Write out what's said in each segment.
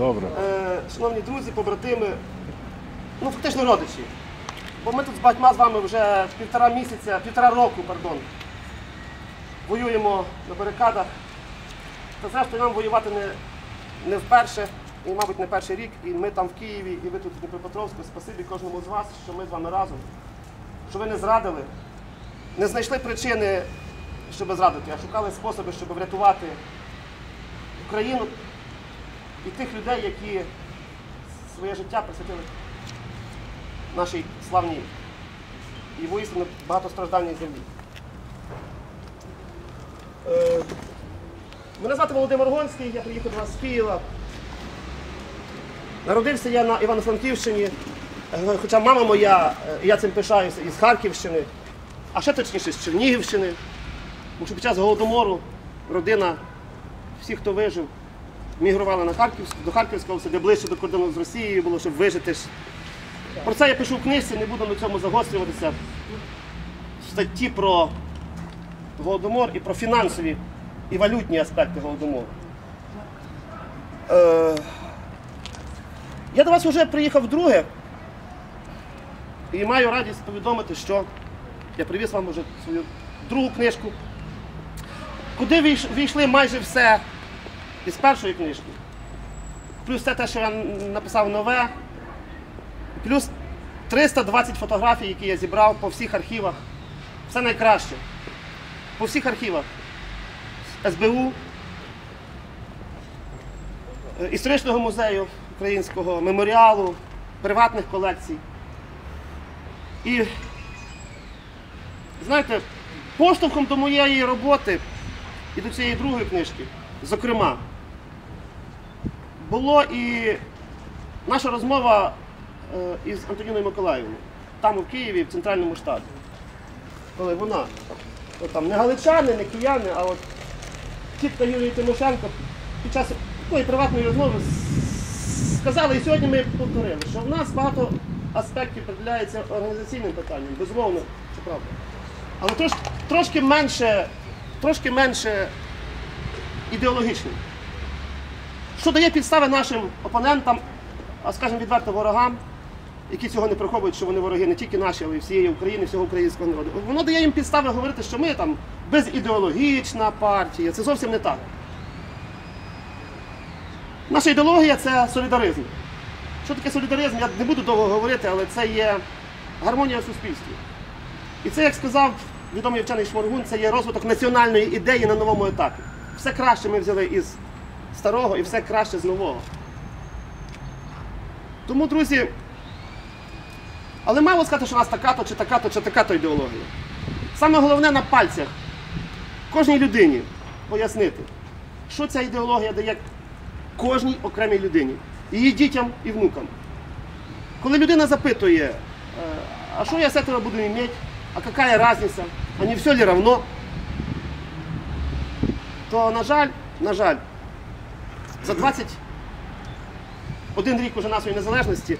Добре. Е, шановні друзі, побратими, ну фактично родичі. Бо ми тут з багатьма з вами вже півтора місяця, півтора року, пардон, воюємо на барикадах. Та зрештою нам воювати не, не вперше, і, мабуть, не перший рік. І ми там в Києві, і ви тут в Дніпропетровську. Спасибі кожному з вас, що ми з вами разом, що ви не зрадили, не знайшли причини, щоб зрадити, а шукали способи, щоб врятувати Україну і тих людей, які своє життя присвятили нашій славній і воістину багатостраждальній землі. Е, Мене звати Володимир Гонський, я приїхав до вас з Києва. Народився я на Івано-Франківщині, е, хоча мама моя, е, я цим пишаюся, із Харківщини, а ще точніше з Чернігівщини. Тому що під час Голодомору родина, всі, хто вижив, мігрували на Харківську, до Харківського, області, де ближче до кордону з Росією було, щоб вижити. Про це я пишу в книжці, не буду на цьому загострюватися. Статті про Голодомор і про фінансові і валютні аспекти Голодомору. Е, я до вас вже приїхав вдруге і маю радість повідомити, що я привіз вам вже свою другу книжку, куди війш- війшли майже все із першої книжки. Плюс все те, що я написав нове, плюс 320 фотографій, які я зібрав по всіх архівах. Все найкраще. По всіх архівах. СБУ, е, історичного музею українського, меморіалу, приватних колекцій. І знаєте, поштовхом до моєї роботи і до цієї другої книжки, зокрема, було і наша розмова е, із Антоніною Миколаївною, там у Києві, в центральному штабі. Коли вона, от там не галичани, не кияни, а от тітка Юлії Тимошенко під час такої приватної розмови сказали, і сьогодні ми повторили, що в нас багато аспектів приділяється організаційним питанням, безумовно, це правда. Але трош, трошки менше, трошки менше ідеологічним. Що дає підстави нашим опонентам, а скажімо відверто ворогам, які цього не приховують, що вони вороги не тільки наші, але й всієї України, всього українського народу. Воно дає їм підстави говорити, що ми там безідеологічна партія. Це зовсім не так. Наша ідеологія це солідаризм. Що таке солідаризм? Я не буду довго говорити, але це є гармонія в суспільстві. І це, як сказав відомий вчений Шморгун, це є розвиток національної ідеї на новому етапі. Все краще ми взяли із старого і все краще з нового. Тому, друзі, але мало сказати, що у нас така-то, чи така-то, чи така-то ідеологія. Саме головне на пальцях кожній людині пояснити, що ця ідеологія дає кожній окремій людині, її дітям і внукам. Коли людина запитує, е, а що я з цього буду иметь, а какая разница, а не все ли равно, то, на жаль, на жаль, за 21 рік уже нашої незалежності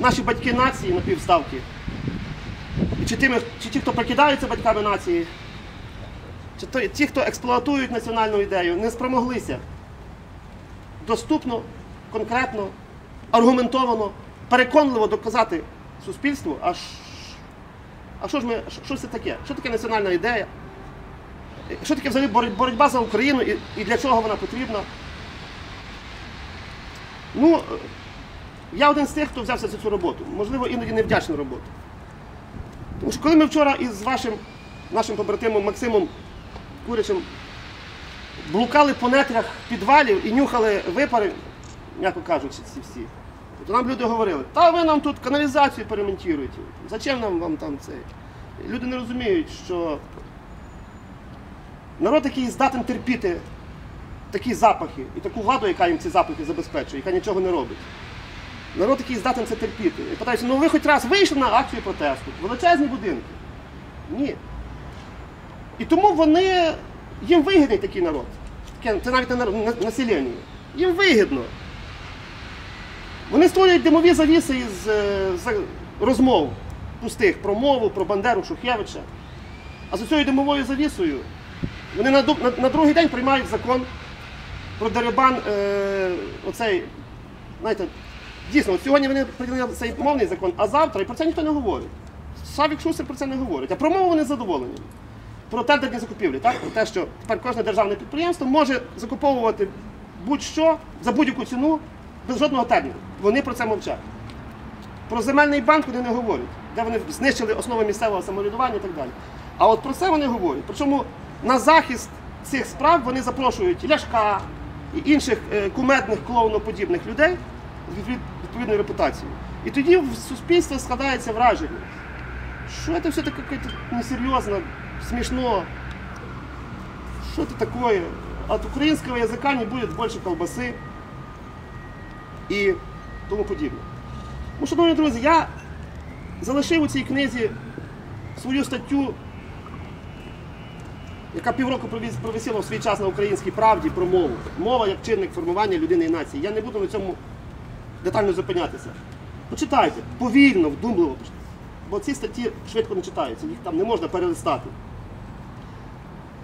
наші батьки нації на півставки, і чи, тими, чи ті, хто прикидаються батьками нації, чи то- ті, хто експлуатують національну ідею, не спромоглися доступно, конкретно, аргументовано, переконливо доказати суспільству, а, ш- а що ж ми, що це таке? Що таке національна ідея? Що таке взагалі боротьба за Україну і, і для чого вона потрібна? Ну, е, я один з тих, хто взявся за цю роботу. Можливо, іноді невдячну роботу. Тому що коли ми вчора із вашим нашим побратимом Максимом Курячим блукали по нетрях підвалів і нюхали випари, м'яко кажучи, ці всі, то нам люди говорили, та ви нам тут каналізацію перемонтуєте, зачем нам вам там це? Люди не розуміють, що народ, який здатен терпіти такі запахи і таку владу, яка їм ці запахи забезпечує, яка нічого не робить. Народ, який здатен це терпіти. І питаюся, ну ви хоч раз вийшли на акцію протесту, величезні будинки. Ні. І тому вони, їм вигідний такий народ. Це навіть не населення. Їм вигідно. Вони створюють димові завіси із е, розмов пустих про мову, про Бандеру, Шухевича. А за цією димовою завісою вони на другий день приймають закон про дерибан е, оцей Знаєте, дійсно, от сьогодні вони прийняли цей мовний закон, а завтра і про це ніхто не говорить. Савік Шустер про це не говорить. А про мову вони задоволені. Про тендерні закупівлі, так? Про те, що тепер кожне державне підприємство може закуповувати будь-що за будь-яку ціну без жодного терміну. Вони про це мовчать. Про земельний банк вони не говорять, де вони знищили основи місцевого самоврядування і так далі. А от про це вони говорять. Причому на захист цих справ вони запрошують Ляшка і інших е, кумедних клоуноподібних людей з відповідною репутацією. І тоді в суспільстві складається враження, що це все таке несерйозно, смішно. Что это такое? От українського язика не буде більше колбаси і тому подібне. Ну, шановні друзі, я залишив у цій книзі свою статтю, яка півроку провисіла в свій час на українській правді про мову. Мова як чинник формування людини і нації. Я не буду на цьому детально зупинятися. Почитайте, повільно, вдумливо. Бо ці статті швидко не читаються, їх там не можна перелистати.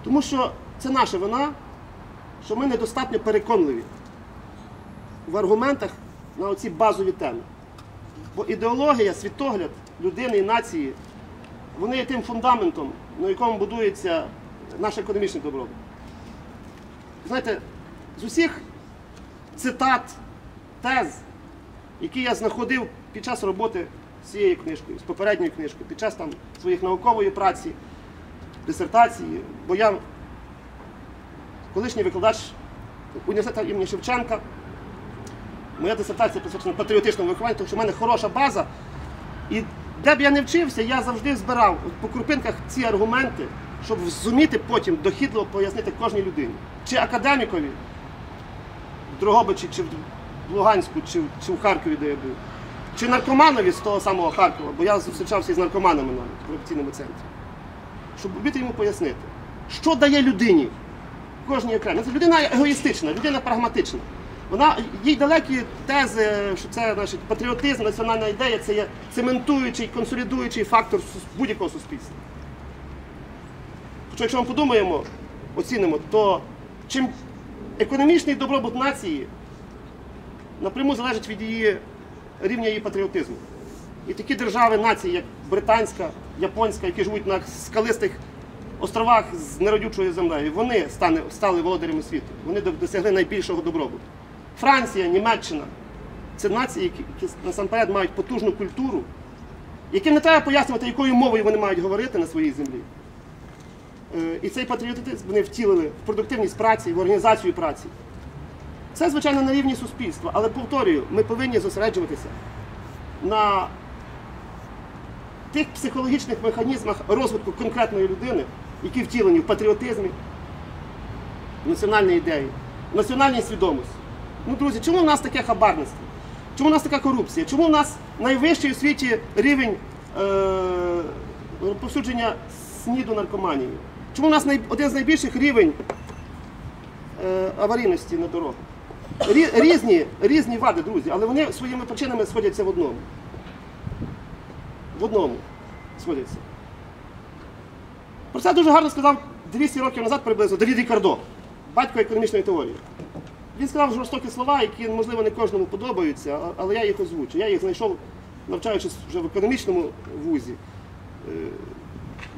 Тому що це наша вина, що ми недостатньо переконливі в аргументах на оці базові теми. Бо ідеологія, світогляд людини і нації, вони є тим фундаментом, на якому будується наш економічний добробут. Знаєте, з усіх цитат, тез, які я знаходив під час роботи з цією книжкою, з попередньою книжкою, під час там своїх наукової праці, дисертації, бо я колишній викладач університету імені Шевченка. Моя дисертація присвячена патріотичному вихованню, тому що в мене хороша база. І де б я не вчився, я завжди збирав по крупинках ці аргументи, щоб зуміти потім дохідливо пояснити кожній людині. Чи академікові в Дрогобичі, чи в Луганську, чи, чи в Харкові, де я був, чи наркоманові з того самого Харкова, бо я зустрічався із наркоманами навіть в корупційному центрі. Щоб вміти йому пояснити, що дає людині кожній окремо. Людина егоїстична, людина прагматична. Вона їй далекі тези, що це значить, патріотизм, національна ідея це є цементуючий, консолідуючий фактор будь-якого суспільства. Хоча, якщо ми подумаємо, оцінимо, то чим економічний добробут нації напряму залежить від її рівня її патріотизму. І такі держави, нації, як британська, японська, які живуть на скалистих островах з неродючою землею, вони стане, стали володарями світу. Вони досягли найбільшого добробуту. Франція, Німеччина це нації, які, які насамперед мають потужну культуру, яким не треба пояснювати, якою мовою вони мають говорити на своїй землі. Е, І цей патріотизм вони втілили в продуктивність праці, в організацію праці. Це, звичайно, на рівні суспільства, але повторюю, ми повинні зосереджуватися на тих психологічних механізмах розвитку конкретної людини, які втілені в патріотизмі, в національній ідеї, в національній свідомості. Ну, друзі, чому в нас таке хабарництво? Чому в нас така корупція? Чому в нас найвищий у світі рівень е- розповсюдження СНІДу наркоманії? Чому у нас один з найбільших рівень е, аварійності на дорогах? Рі- різні, різні вади, друзі, але вони своїми причинами сходяться в одному. В одному сходяться. Про це дуже гарно сказав 200 років назад приблизно Давід Рікардо, батько економічної теорії. Він сказав жорстокі слова, які, можливо, не кожному подобаються, але я їх озвучу. Я їх знайшов, навчаючись вже в економічному вузі. Е,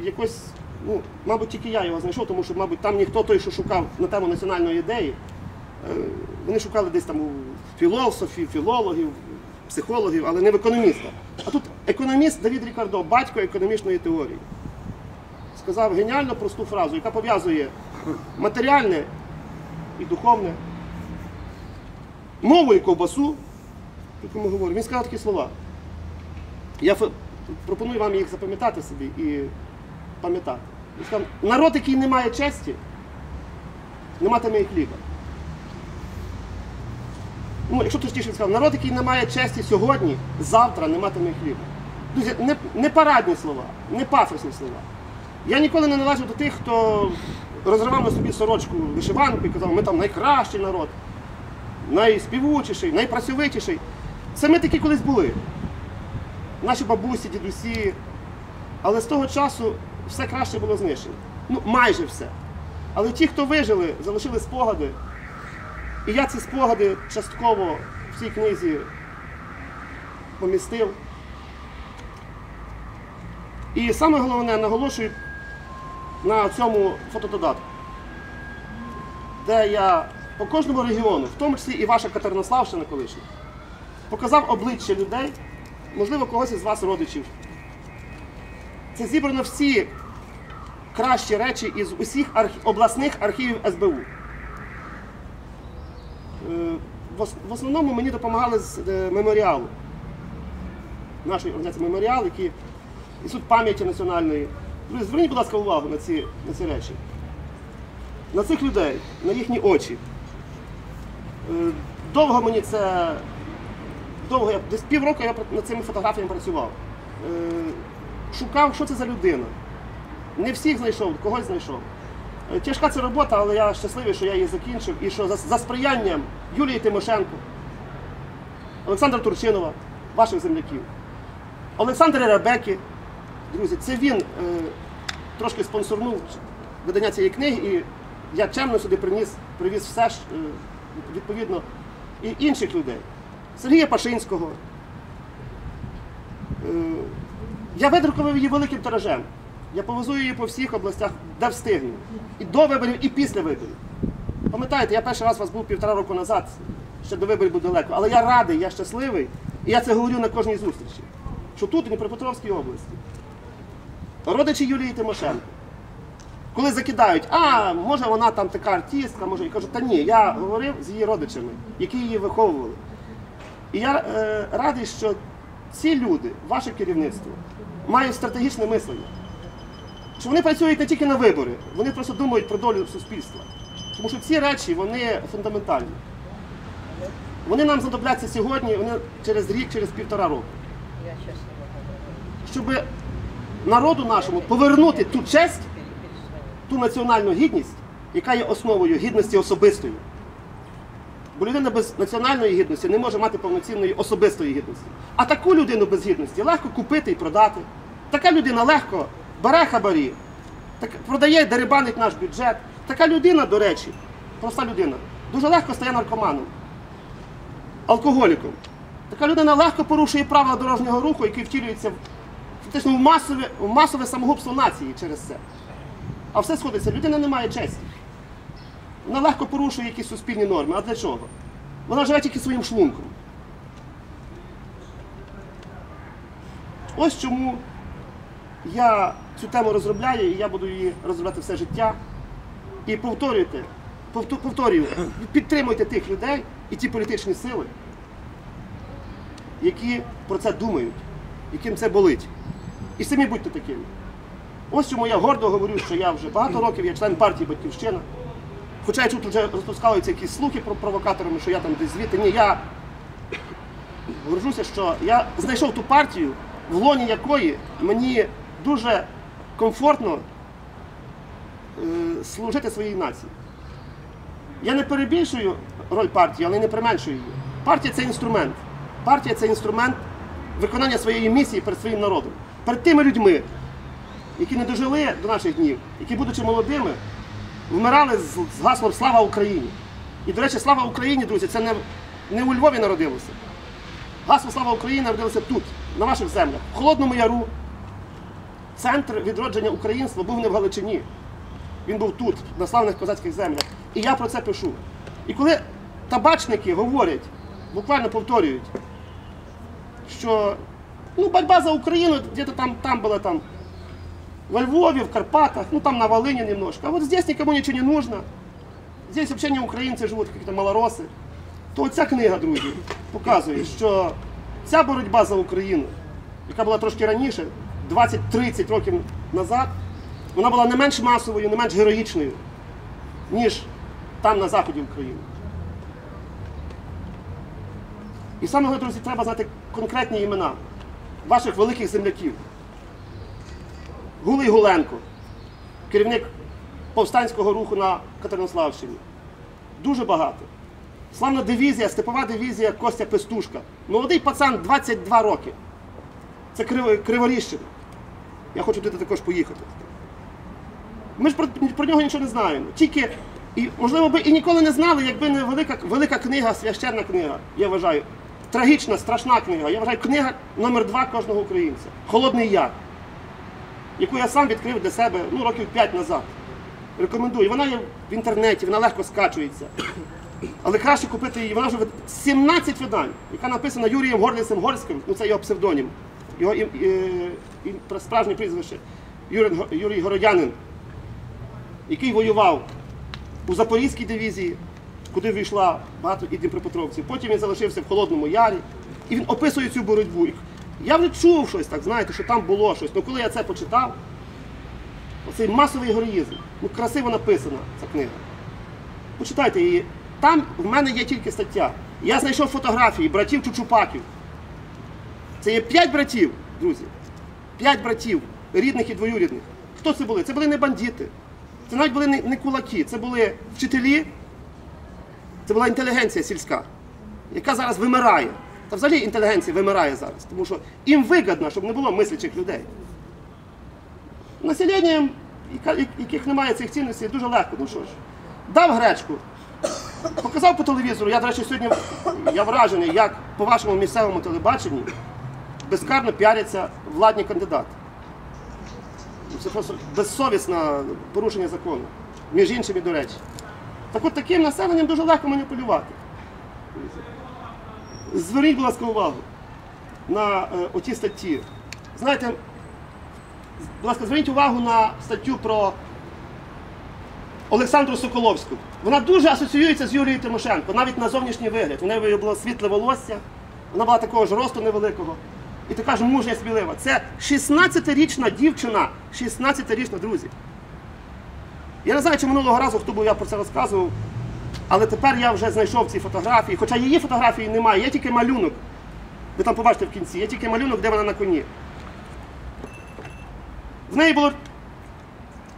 Якось, ну, мабуть, тільки я його знайшов, тому що, мабуть, там ніхто той, що шукав на тему національної ідеї. Е, Вони шукали десь там у філософів, філологів, психологів, але не в економіста. А тут економіст Давід Рікардо, батько економічної теорії, сказав геніально просту фразу, яка пов'язує матеріальне і духовне, мову і ковбасу, про ми говоримо. Він сказав такі слова. Я пропоную вам їх запам'ятати собі і пам'ятати. Сказав, народ, який не має честі, не матиме і хліба. Ну, якщо точніше сказав, народ, який не має честі сьогодні, завтра не матиме хліба. Друзі, не, не парадні слова, не пафосні слова. Я ніколи не належав до тих, хто розривав на собі сорочку вишиванку і казав, ми там найкращий народ, найспівучіший, найпрацьовитіший. Це ми такі колись були. Наші бабусі, дідусі. Але з того часу все краще було знищено. Ну, майже все. Але ті, хто вижили, залишили спогади. І я ці спогади частково в цій книзі помістив. І саме головне наголошую на цьому фотододатку, де я по кожному регіону, в тому числі і ваша Катеринославщина колишня, показав обличчя людей, можливо, когось із вас родичів. Це зібрано всі кращі речі із усіх обласних архівів СБУ. Е, В основному мені допомагали з е, меморіалу. Нашої організації меморіал, які Інститут пам'яті національної. Друзі, зверніть, будь ласка, увагу на ці, на ці речі. На цих людей, на їхні очі. Е, Довго мені це. Довго я десь півроку я над цими фотографіями працював. Шукав, що це за людина. Не всіх знайшов, когось знайшов. Е, Тяжка це робота, але я щасливий, що я її закінчив і що за, за сприянням Юлії Тимошенко, Олександра Турчинова, ваших земляків, Олександра Ребеки, друзі, це він е, трошки спонсорнув видання цієї книги, і я чемно сюди приніс, привіз все е, відповідно, і інших людей. Сергія Пашинського. Е, я видрукував її великим тиражем. Я повезу її по всіх областях, де встигну. І до виборів, і після виборів. Пам'ятаєте, я перший раз у вас був півтора року назад, ще до виборів був далеко. Але я радий, я щасливий, і я це говорю на кожній зустрічі. Що тут, в Дніпропетровській області, родичі Юлії Тимошенко, коли закидають, а може вона там така артистка, може, я кажу, та ні, я говорив з її родичами, які її виховували. І я е, радий, що ці люди, ваше керівництво, мають стратегічне мислення. Що вони працюють не тільки на вибори, вони просто думають про долю суспільства. Тому що ці речі вони фундаментальні. Вони нам знадобляться сьогодні, вони через рік, через півтора року. Щоб народу нашому повернути ту честь, ту національну гідність, яка є основою гідності особистої. Бо людина без національної гідності не може мати повноцінної особистої гідності. А таку людину без гідності легко купити і продати. Така людина легко бере хабарі, так, продає, дерибанить наш бюджет. Така людина, до речі, проста людина, дуже легко стає наркоманом, алкоголіком. Така людина легко порушує правила дорожнього руху, які втілюються фактично в масове, в масове самогубство нації через це. А все сходиться, людина не має честі. Вона легко порушує якісь суспільні норми. А для чого? Вона живе тільки своїм шлунком. Ось чому я цю тему розробляю, і я буду її розробляти все життя. І повторюйте, повторюю, підтримуйте тих людей і ті політичні сили, які про це думають, яким це болить. І самі будьте такими. Ось чому я гордо говорю, що я вже багато років є член партії Батьківщина. Хоча я тут вже розпускаються якісь слухи про провокаторами, що я там десь звідти. Ні, я горжуся, що я знайшов ту партію, в лоні якої мені дуже комфортно е, служити своїй нації. Я не перебільшую роль партії, але й не применшую її. Партія це інструмент. Партія це інструмент виконання своєї місії перед своїм народом, перед тими людьми, які не дожили до наших днів, які, будучи молодими, вмирали з, гаслом Слава Україні. І, до речі, слава Україні, друзі, це не, не у Львові народилося. Гасло Слава Україні народилося тут, на ваших землях, в Холодному Яру. Центр відродження українства був не в Галичині. Він був тут, на славних козацьких землях. І я про це пишу. І коли табачники говорять, буквально повторюють, що ну, боротьба за Україну, где-то там, там була там во Львове, в Карпатах, ну там на Волыне немножко. А вот здесь никому ничего не нужно. Здесь вообще не українці живуть, какие-то малороси. То оця книга, друзі, показує, що ця боротьба за Україну, яка була трошки раніше, 20-30 років назад, вона була не менш масовою, не менш героїчною, ніж там на заході України. І саме друзі, треба знати конкретні імена ваших великих земляків. Гулий Гуленко, керівник повстанського руху на Катеринославщині. Дуже багато. Славна дивізія, степова дивізія Костя Пестушка. Молодий пацан 22 роки. Це Криво- Криворіжчина. Я хочу туди також поїхати. Ми ж про, про нього нічого не знаємо. Тільки І, можливо, би і ніколи не знали, якби не велика, велика книга, священна книга, я вважаю. Трагічна, страшна книга. Я вважаю, книга номер два кожного українця. Холодний яр, яку я сам відкрив для себе ну, років 5 назад. Рекомендую. Вона є в інтернеті, вона легко скачується. Але краще купити її. Вона вже вид- 17 видань, яка написана Юрієм Горлісом Горським, ну це його псевдонім. Його і, і, і, справжнє прізвище Юрій, Юрій Городянин, який воював у Запорізькій дивізії, куди війшла багато і дніпропетровців. Потім він залишився в Холодному Ярі. І він описує цю боротьбу. Я вже чув щось, так знаєте, що там було щось. Ну коли я це почитав, оцей масовий героїзм, ну красиво написана ця книга. Почитайте її. Там в мене є тільки стаття. Я знайшов фотографії братів Чучупаків. Це є п'ять братів, друзі. П'ять братів, рідних і двоюрідних. Хто це були? Це були не бандити. Це навіть були не кулаки, це були вчителі, це була інтелігенція сільська, яка зараз вимирає. Та взагалі інтелігенція вимирає зараз, тому що їм вигідно, щоб не було мислячих людей. Населенням, яких немає цих цінностей, дуже легко. Ну що ж, дав гречку, показав по телевізору. Я, до речі, сьогодні я вражений, як по вашому місцевому телебаченні безкарно піаряться владні кандидати. Ну, Це просто безсовісне порушення закону. Між іншими, до речі. Так от таким населенням дуже легко маніпулювати. Зверніть, будь ласка, увагу на е, оті статті. Знаєте, будь ласка, зверніть увагу на статтю про Олександру Соколовську. Вона дуже асоціюється з Юлією Тимошенко, навіть на зовнішній вигляд. У неї було світле волосся, вона була такого ж росту невеликого. І така ж мужня смілива. Це 16-річна дівчина, 16-річна, друзі. Я не знаю, чи минулого разу хто був я про це розказував, але тепер я вже знайшов ці фотографії. Хоча її фотографії немає, є тільки малюнок. Ви там побачите в кінці, є тільки малюнок, де вона на коні. В неї було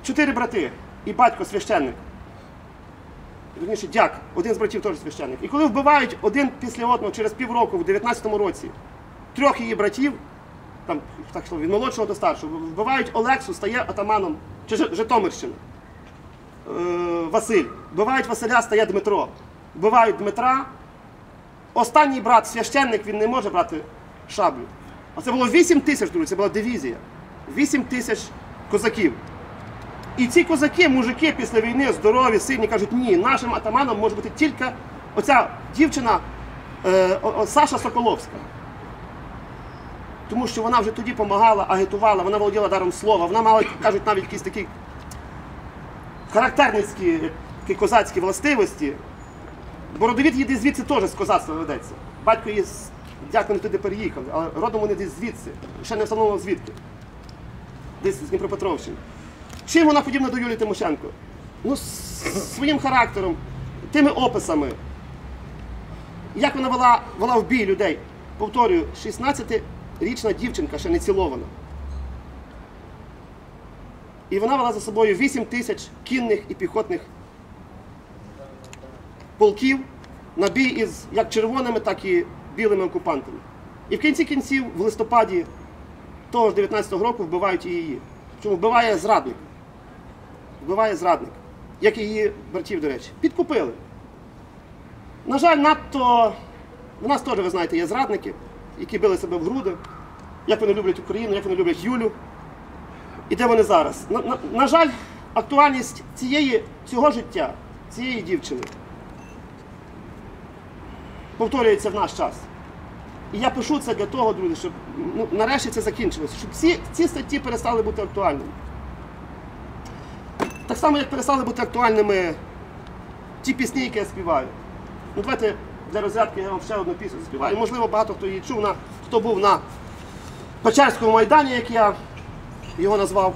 чотири брати і батько священник. Вірніше, дяк, один з братів теж священник. І коли вбивають один після одного через півроку, в 19-му році, трьох її братів, там так що від молодшого до старшого, вбивають Олексу, стає атаманом, чи Жи- Житомирщина. Е, Василь. Вбивають Василя, стає Дмитро. Вбивають Дмитра. Останній брат, священник, він не може брати шаблю. А це було 8 тисяч, друзі, це була дивізія. 8 тисяч козаків. І ці козаки, мужики після війни, здорові, сильні, кажуть, ні, нашим атаманом може бути тільки оця дівчина е, о- Саша Соколовська. Тому що вона вже тоді допомагала, агітувала, вона володіла даром слова, вона мала, кажуть, навіть якісь такі характерницькі козацькі властивості. Бородовід їде звідси теж з козацтва ведеться. Батько її з дякую, туди переїхав, але родом вони десь звідси. Ще не встановлено звідки. Десь з Дніпропетровщини. Чим вона подібна до Юлії Тимошенко? Ну, своїм характером, тими описами. Як вона вела, вела в бій людей? Повторюю, 16-річна дівчинка ще не цілована. І вона вела за собою 8 тисяч кінних і піхотних полків на бій із як червоними, так і білими окупантами. І в кінці кінців, в листопаді того ж 19-го року вбивають і її. Чому вбиває зрадник? Вбиває зрадник, як і її братів, до речі. Підкупили. На жаль, надто в нас теж, ви знаєте, є зрадники, які били себе в груди, як вони люблять Україну, як вони люблять Юлю. І де вони зараз? На, на, на жаль, актуальність цієї, цього життя, цієї дівчини повторюється в наш час. І я пишу це для того, друзі, щоб ну, нарешті це закінчилося, щоб ці, ці статті перестали бути актуальними. Так само, як перестали бути актуальними ті пісні, які я співаю. Ну, давайте для розрядки я вам ще одну пісню співаю. Можливо, багато хто її чув, на, хто був на Печерському майдані, як я його назвав.